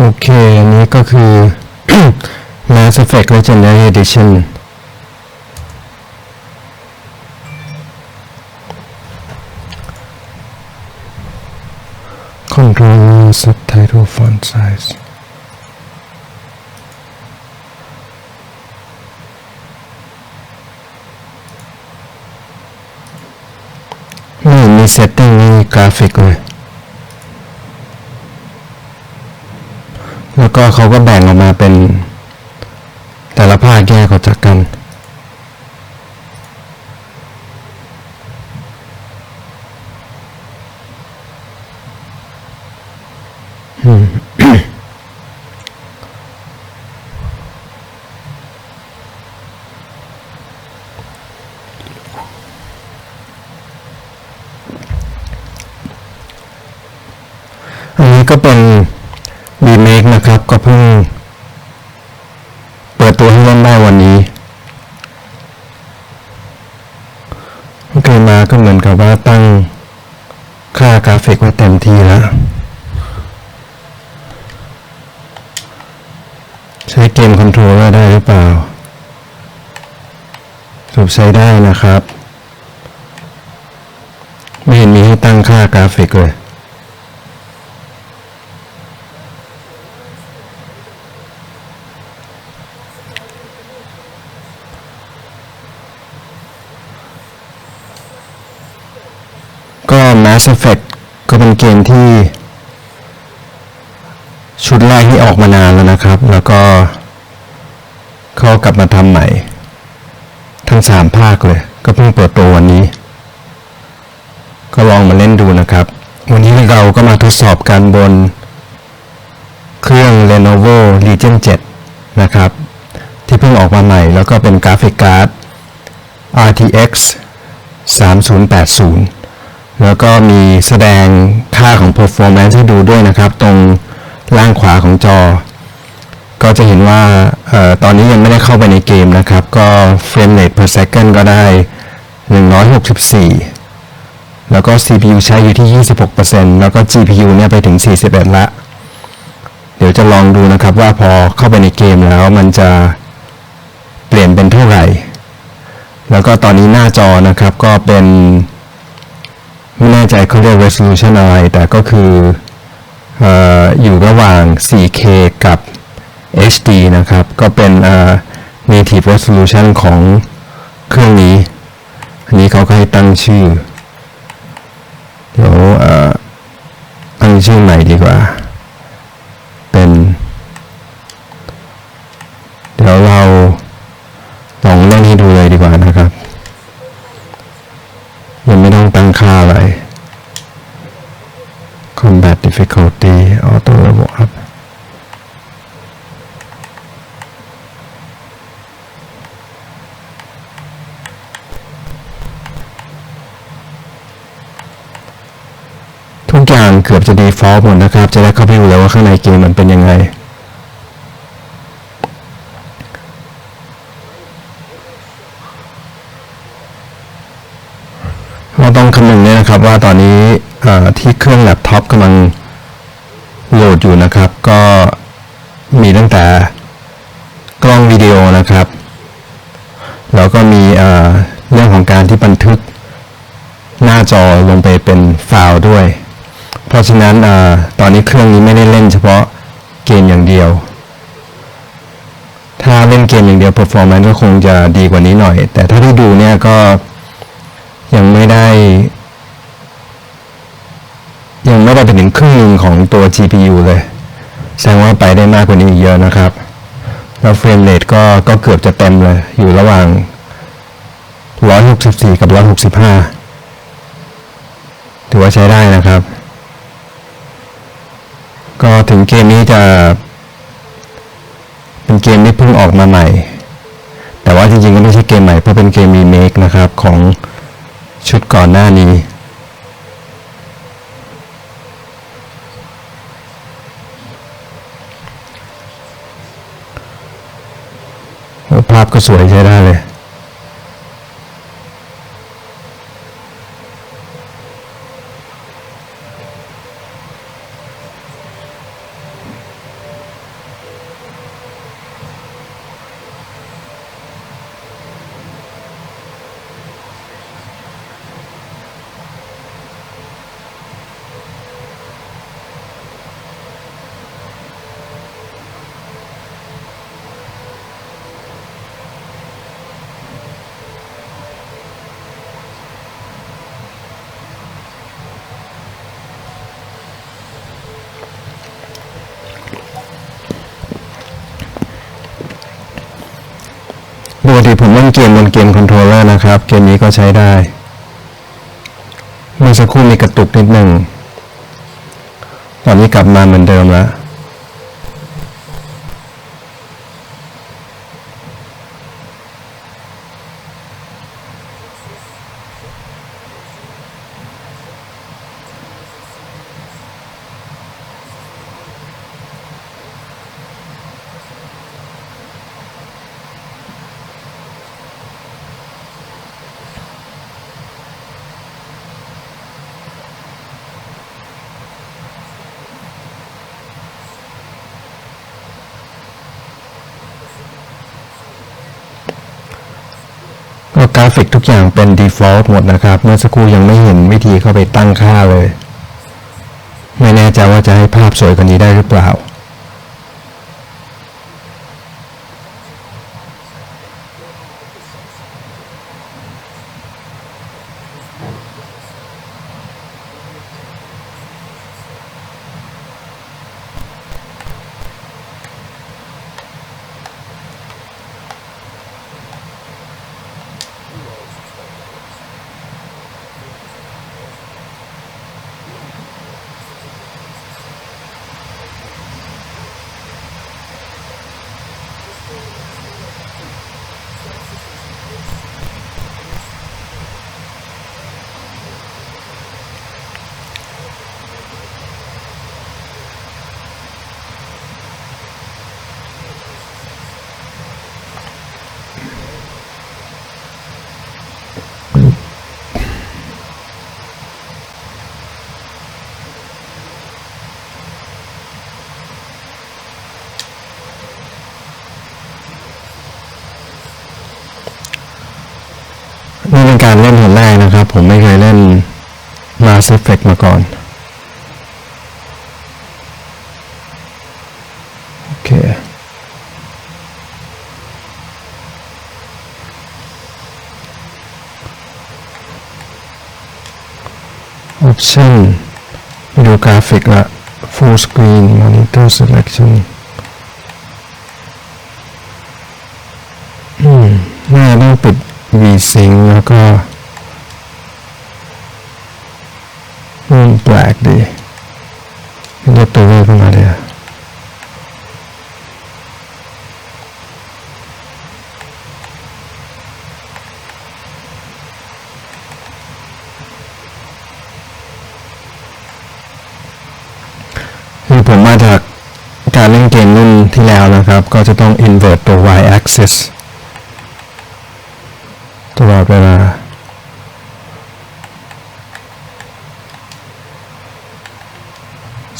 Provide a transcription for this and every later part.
โอเค อันนี้ก็คือ Mass Effect Legendary Edition คอนโทรล Subtitle Font Size ไม่มี setting มีกราฟิกเลย แล้ว ก็เขาก็แบ่งออกมาเป็น แต่ละภาคแยกออกจากกัน อันนี้ก็เป็นรีเมคนะครับ ก็เพิ่งเปิดตัวให้เล่นได้วันนี้โอเคมาก็เหมือนกับว่าตั้งค่ากราฟิกไว้เต็มที่แล้ว ใช้เกมคอนโทรลได้หรือเปล่าสรุปใช้ได้นะครับ ไม่เห็นมีให้ตั้งค่ากราฟิกเลย ก็ Mass Effect ก็เป็นเกมที่ ชุดแรกที่ออกมานานแล้วนะครับ แล้วก็เขากลับมาทำใหม่ ทั้งสามภาคเลย ก็เพิ่งเปิดตัววันนี้ ก็ลองมาเล่นดูนะครับ วันนี้เราก็มาทดสอบกันบน เครื่อง Lenovo Legion 7 นะครับ ที่เพิ่งออกมาใหม่ แล้วก็เป็นกราฟิกการ์ด RTX 3080 แล้วก็มีแสดงค่าของ performance ให้ดูด้วยนะครับ ตรงล่างขวาของจอ ก็จะเห็นว่าออตอนนี้ยังไม่ได้เข้าไปในเกมนะครับ ก็ frame rate per second ก็ได้ 164 แล้วก็ CPU ใช้อยู่ที่ 26%แล้วก็ GPU เนี่ยไปถึง 41 ละ เดี๋ยวจะลองดูนะครับว่าพอเข้าไปในเกมแล้วมันจะเปลี่ยนเป็นเท่าไหร่ แล้วก็ตอนนี้หน้าจอนะครับก็เป็น ไม่แน่ใจเขาเรียก resolution อะไร แต่ก็คือออยู่ระหว่าง 4K กับ HD นะครับ ก็เป็น native resolution ของเครื่องนี้ อันนี้เขาก็ให้ตั้งชื่อ เดี๋ยวตั้งชื่อใหม่ดีกว่า เป็น เดี๋ยวเราลองเล่นให้ดูเลยดีกว่านะครับ ยังไม่ต้องตั้ง ค่าอะไร combat difficulty auto level up ทุกอย่างเกือบจะ default หมดนะครับ จะได้เข้าไปดูแล้วว่าข้างในเกมมันเป็นยังไง เราต้องคำ นะครับว่าตอนนี้ที่เครื่องแล็ปท็อปกำลังโหลดอยู่นะครับ ก็มีตั้งแต่กล้องวิดีโอนะครับ แล้วก็มีเรื่องของการที่บันทึกหน้าจอลงไปเป็นไฟล์ด้วย เพราะฉะนั้นออตอนนี้เครื่องนี้ไม่ได้เล่นเฉพาะเกมอย่างเดียว ถ้าเล่นเกมอย่างเดียว performance ก็คงจะดีกว่านี้หน่อย แต่ถ้าที่ดูเนี่ยก็ยังไม่ได้ ยังไม่ได้ไปถึงครึ่งหนึ่งของตัว GPU เลย แสดงว่าไปได้มากกว่านี้อีกเยอะนะครับ แล้วเฟรมเรทก็ก็เกือบจะเต็มเลย อยู่ระหว่าง 164 กับ 165 ถือว่าใช้ได้นะครับ ก็ถึงเกมนี้จะ เป็นเกมที่เพิ่งออกมาใหม่ แต่ว่าจริงๆก็ไม่ใช่เกมใหม่ เพราะเป็นเกมรีเมคนะครับ ของชุดก่อนหน้านี้ โอ้ภาพ ก็สวยใช้ได้เลย ป กติผมเล่นเกมบนเกมคอนโทรลเลอร์นะครับ เกมนี้ก็ใช้ได้ เมื่อสักครู่มีกระตุกนิดหนึ่ง ตอนนี้กลับมาเหมือนเดิมแล้ว กราฟิกทุกอย่างเป็น default หมดนะครับ เมื่อสักครู่ยังไม่เห็นวิธีเข้าไปตั้งค่าเลย ไม่แน่ใจว่าจะให้ภาพสวยกว่านี้ได้หรือเปล่า การเล่นคนแรกนะครับ ผมไม่เคยเล่น Mass Effect มาก่อน โอเค Option วิดีโอกราฟิกละ Full Screen Monitor Selection อืมน่าจะต้องปิด VSync แล้วก็อืมแปลกดีลดตัวเขึ้นมาเลยคือผมมาจากการเล่นเกมรุ่นที่แล้วนะครับ ก็จะต้อง invert ตัว y axis อดเวลา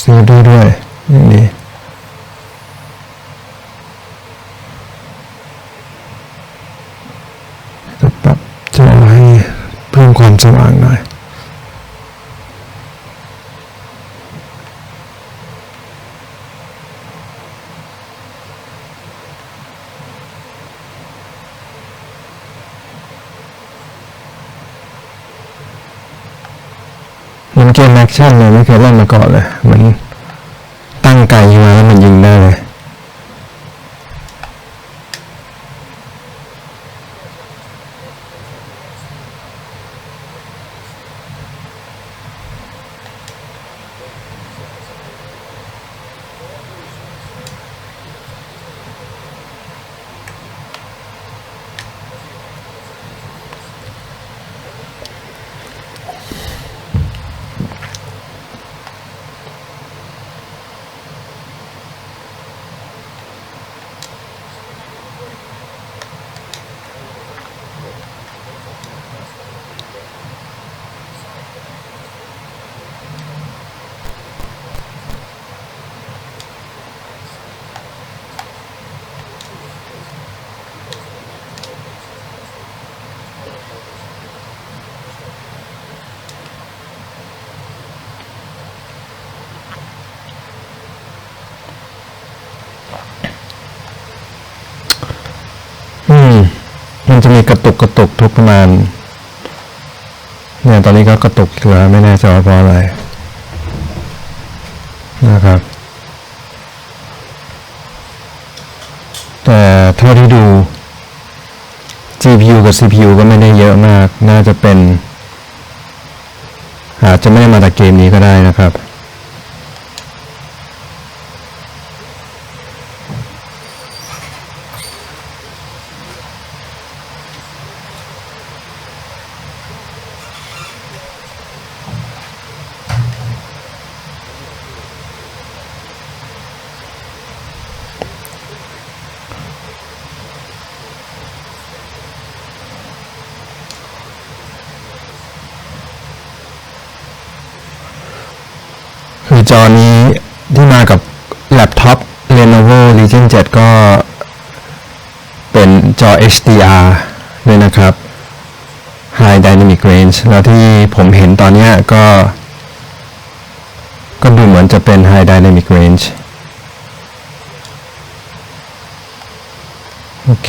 ซีดูด้วยอย่งนี้ จะปรับจอให้เพิ่มความสว่างหน่อย เหมือนเกมแอคชั่นเลยไม่เคยเล่นมาก่อนเลย มันตั้งไกลมาแล้วมันยิงได้เลย อืม มั นจะมีกระตุกกระตุกทุกประมาณเนี่ยตอนนี้ก็กระตุกอยู่แล้วไม่แน่ใจว่าเพราะอะไรนะครับ แต่เท่าที่ดู GPU กับ CPU ก็ไม่ได้เยอะมาก น่าจะเป็น อาจจะไม่ได้มาจากเกมนี้ก็ได้นะครับ คือจอนี้ที่มากับแล็ปท็อป Lenovo Legion 7 ก็เป็นจอ HDR ด้วยนะครับ High Dynamic Range แล้วที่ผมเห็นตอนนี้ก็ ก็ดูเหมือนจะเป็น High Dynamic Range โอเค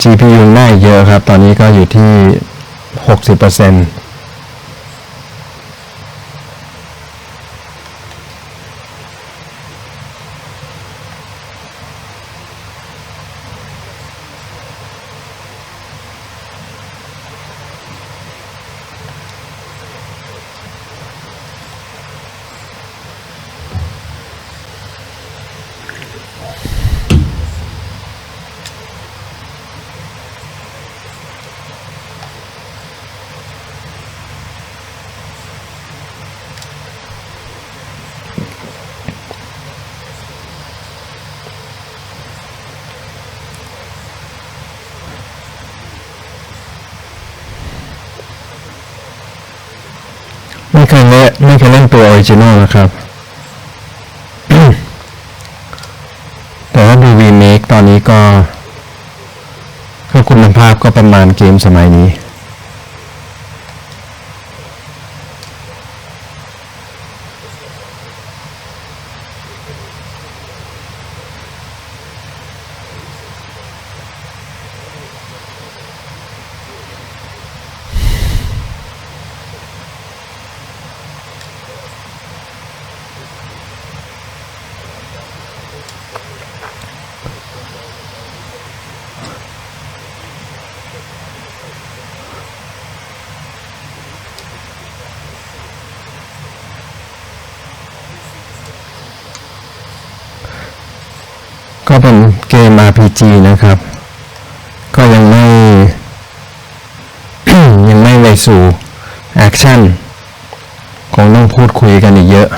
GPU หน้าเยอะครับ ตอนนี้ก็อยู่ที่ 60%เปอร์เซ็นต์ นไม่ใช่เล่นตัวออริจินอลนะครับ แต่ว่าดูวีเมคตอนนี้ก็ก็คุณภาพก็ประมาณเกมสมัยนี้ ก็เป็นเกม RPG นะครับ ก็ยังไม่ ยังไม่ไปสู่แอคชั่นคงต้องพูดคุยกันอีกเยอะ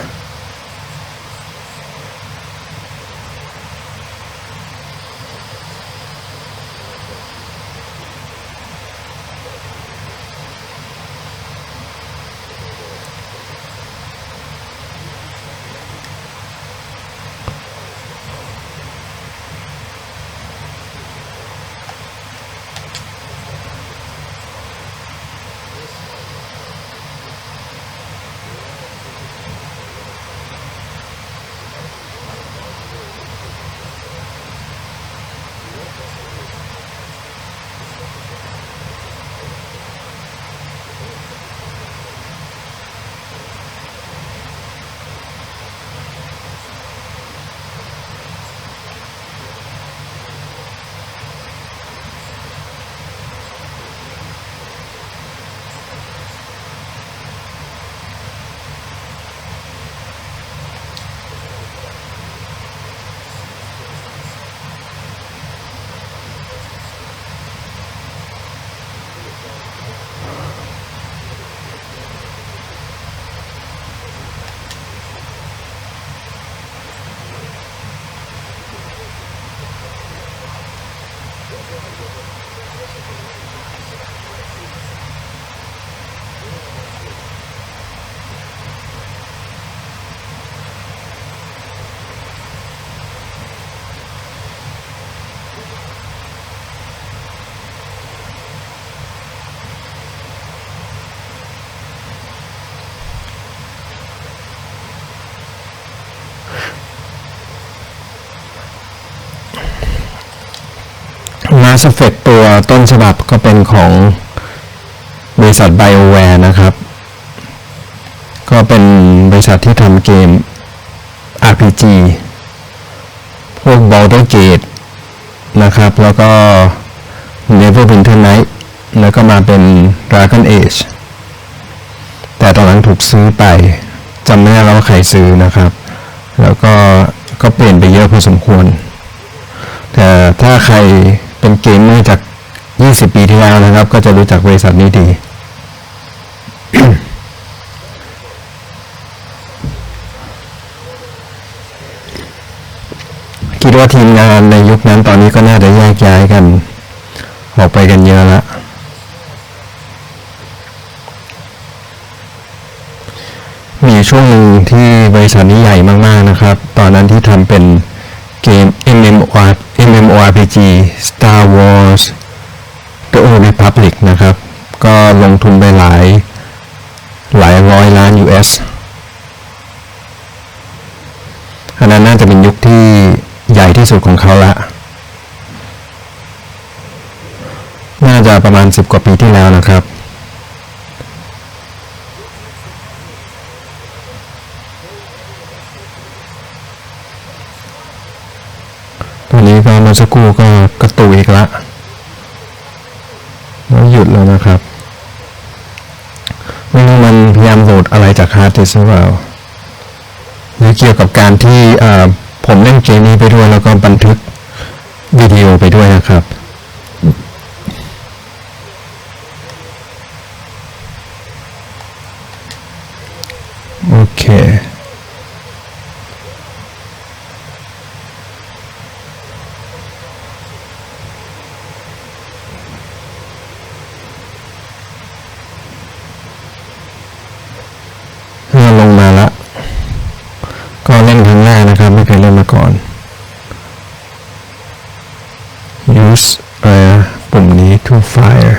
Mass Effect ตัวต้นฉบับก็เป็นของบริษัท BioWare นะครับ ก็เป็นบริษัทที่ทำเกม RPG พวก Baldur's Gate นะครับ แล้วก็ Neverwinter Night แล้วก็มาเป็น Dragon Age แต่ตอนหลังถูกซื้อไปจำไม่ได้แล้วว่าใครซื้อนะครับ แล้วก็ก็เปลี่ยนไปเยอะพอสมควร แต่ถ้าใคร เป็นเกมเมอร์จาก 20 ปีที่แล้วนะครับ ก็จะรู้จักบริษัทนี้ดีคิดว่าทีมงานในยุคนั้นตอนนี้ก็น่าจะแยกย้ายกัน ออกไปกันเยอะแล้วมีช่วงหนึ่งที่บริษัทนี้ใหญ่มากๆนะครับ ตอนนั้นที่ทำเป็น เกม MMOR MMORPG Star Wars The Old Republic นะครับ ก็ลงทุนไปหลาย หลายร้อยล้าน US อันนั้นน่าจะเป็นยุคที่ใหญ่ที่สุดของเขาละ น่าจะประมาณ 10 กว่าปีที่แล้วนะครับ ตัวนี้ก็เมาสักครู่ก็กระตุกอีกละแล้วหยุดแล้วนะครับไม่รู้มันพยายามโหลดอะไรจากฮาร์ดดิสก์หรือเปล่าหรือเกี่ยวกับการที่ผมเล่นเกมนี้ไปด้วยแล้วก็บันทึกวิดีโอไปด้วยนะครับ โอเค เราลงมาแล้ว ก็เล่นครั้งแรกนะครับ ไม่เคยเล่นมาก่อน use อะไรนะปุ่มนี้ to fire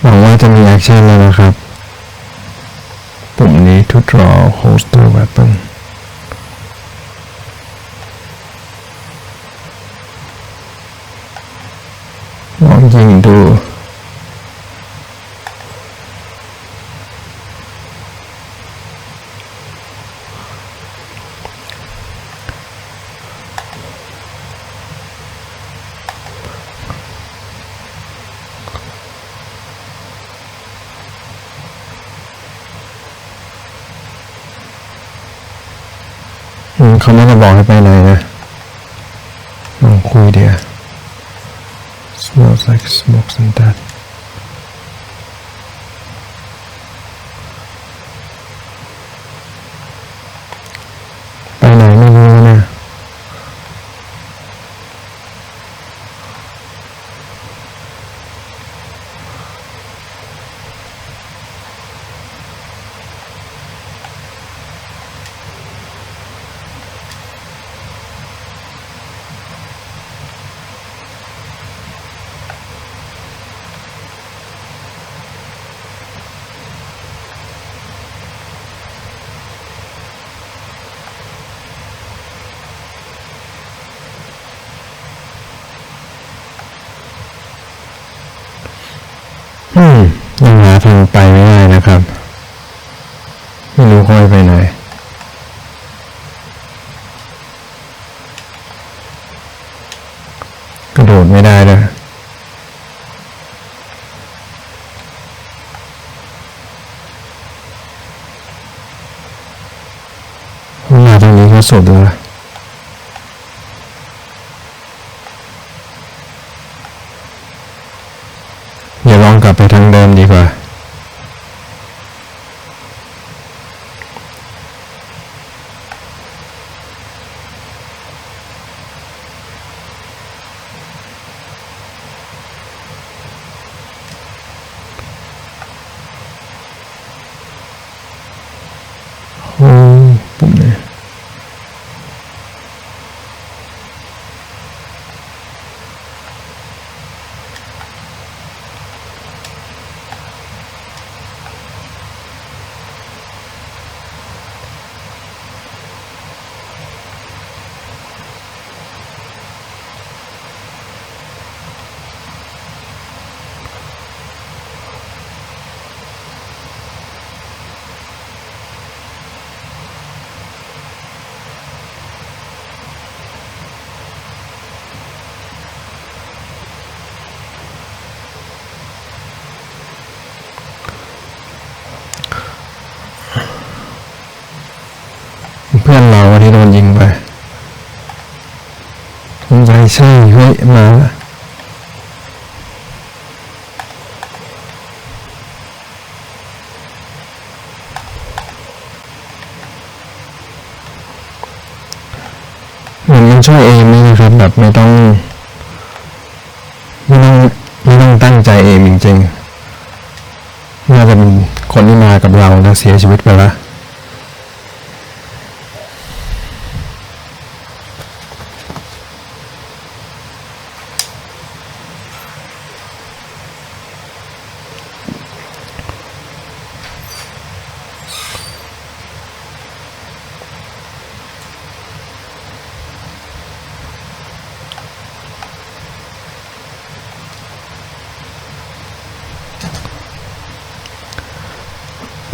หวัง ว่าจะมีแอคชั่นแล้วนะครับ ปุ่มนี้ to draw holster weapon ลองยิงดู อืม เขาไม่ได้บอกให้ไปไหนนะลองคุยเดียว smells like smokes and that อืมยังหาทางไปไม่ได้นะครับ ไม่รู้ค่อยไปไหนกระโดดไม่ได้เลยมาทางนี้ก็สุดแล้ว อย่าลองกลับ ไปทางเดิมดีกว่า โอ้ปุ่มนี้ ใช่เฮ้ยมาละมันมันช่วยเองนะครับแบบไม่ต้องไม่ต้องไม่ต้องตั้งใจเองจริงๆน่าจะเป็นคนที่มากับเราแล้วเสียชีวิตไปแล้ว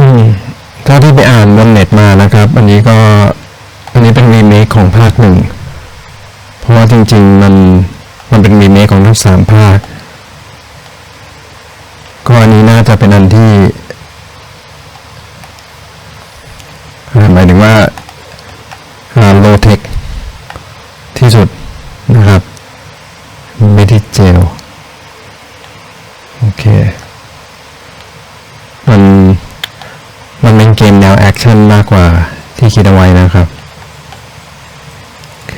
อืมถ้าที่ไปอ่านบนเน็ตมานะครับ อันนี้ก็ อันนี้เป็นรีเมคของภาคหนึ่ง เพราะว่าจริง ๆ มัน มันเป็นรีเมคของทั้งสามภาค ก็อันนี้น่า จะเป็นอันที่หมายถึงว่าโลเทคที่สุดนะครับไม่ที่เจลโอเค มันมันเป็นเกมแนวแอคชั่นมากกว่าที่คิดเอาไว้นะครับ โอเค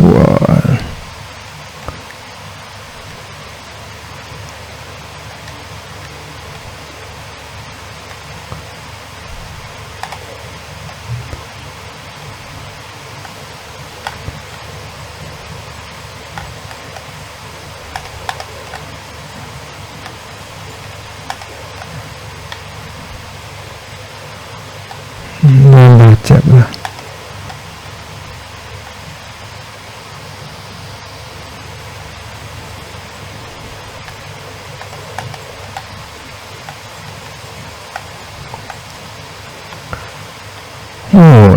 ตัว โดนบาดเจ็บนะ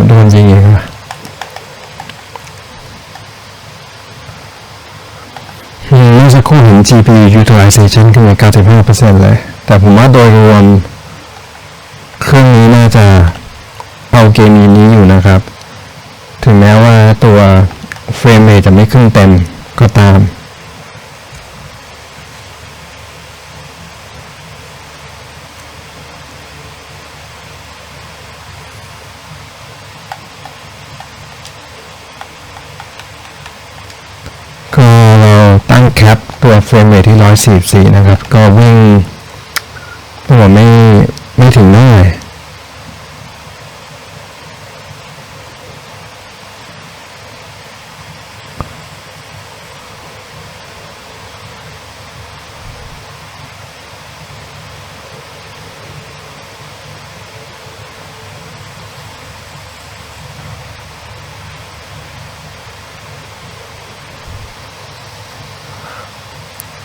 โอ้โดนยิงอีกว่ะเมื่อสักครู่เห็น GPU utilization ขึ้นไป95%เลย แต่ผมว่าโดยรวม เครื่องนี้น่าจะเอาเกมนี้อยู่นะครับ ถึงแม้ว่าตัวเฟรมเรทจะไม่ขึ้นเต็มก็ตาม ก็เราตั้งแคปตัว เฟรมเรทที่ 144 นะครับ ก็วิ่งตัวไม่ไม่ถึงหน้าเลย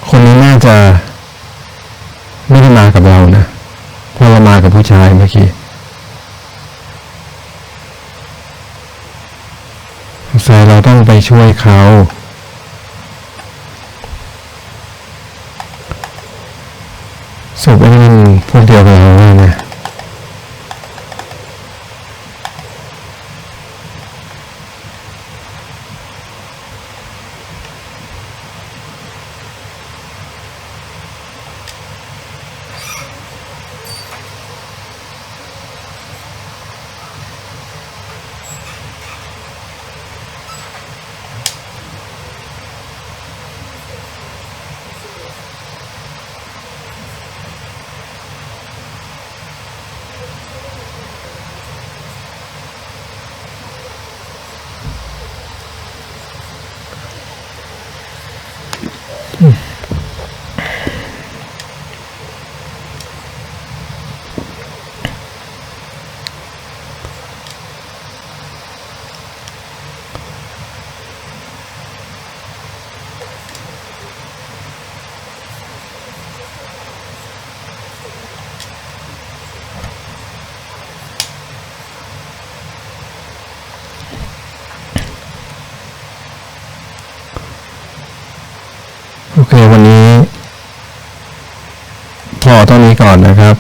คนนี้น่า จะไม่ได้มากับเรานะเพราะเรามากับผู้ชายเมื่อกี้แฟนเราต้องไปช่วยเขา สุบไอ้นี่มันพวกเดียวกัน ก่อนนะครับ